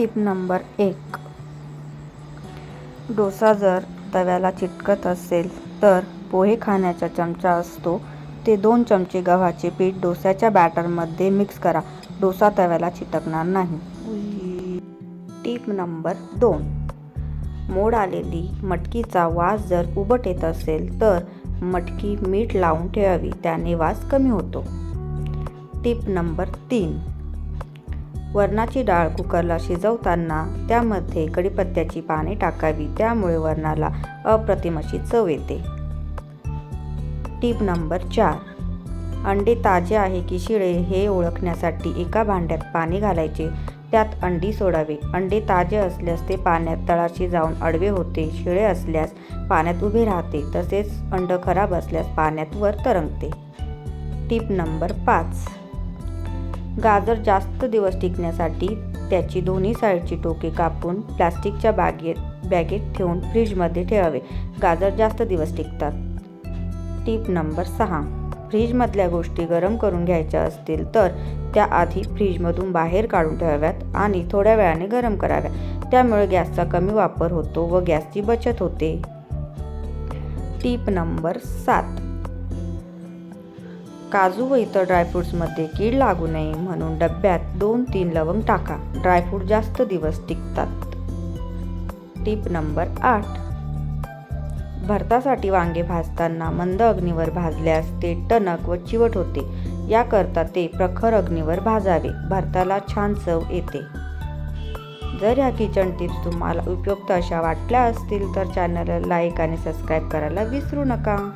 Tip number एक. डोसा जर तव्याला चिटकत असेल तर पोहे खाण्याचा चमचा असतो. ते दोन चमचे गव्हाचे पीठ डोस्याच्या बॅटरमध्ये मिक्स करा. डोसा तव्याला चिटकणार नाही. टीप नंबर दोन. मोड आलेली मटकीचा वास जर उबट येत असेल तर मटकी मीठ लावून ठेवावी. त्याने वास कमी होतो. टीप नंबर तीन. वरणाची डाळ कुकरला शिजवताना त्यामध्ये कढीपत्त्याची पाने टाकावी. त्यामुळे वरणाला अप्रतिम अशी चव येते. टीप नंबर चार. अंडे ताजे आहे की शिळे हे ओळखण्यासाठी एका भांड्यात पाणी घालायचे. त्यात अंडी सोडावे. अंडे ताजे असल्यास ते पाण्यात तळाशी जाऊन अडवे होते. शिळे असल्यास पाण्यात उभे राहते. तसेच अंड खराब असल्यास पाण्यात वर तरंगते. टीप नंबर पाच. गाजर जास्त दिवस टिकण्यासाठी त्याची दोन्ही साईडची टोके कापून प्लास्टिकच्या बागेत बॅगेत ठेवून फ्रीजमध्ये ठेवावे. गाजर जास्त दिवस टिकतात. टीप नंबर सहा. फ्रीजमधल्या गोष्टी गरम करून घ्यायच्या असतील तर त्या आधी फ्रीजमधून बाहेर काढून ठेवाव्यात आणि थोड्या वेळाने गरम कराव्या त्यामुळे गॅसचा कमी वापर होतो व गॅसची बचत होते. टीप नंबर सात. काजू व इतर ड्रायफ्रूट्समध्ये कीड लागू नये म्हणून डब्यात दोन तीन लवंग टाका. ड्रायफ्रूट जास्त दिवस टिकतात. टीप नंबर आठ. भरतासाठी वांगे भाजताना मंद अग्नीवर भाजल्यास ते टणक व चिवट होते. याकरता ते प्रखर अग्नीवर भाजावे. भरताला छान चव येते. जर ह्या किचन टिप्स तुम्हाला उपयुक्त अशा वाटल्या असतील तर चॅनलला लाईक आणि सबस्क्राईब करायला विसरू नका.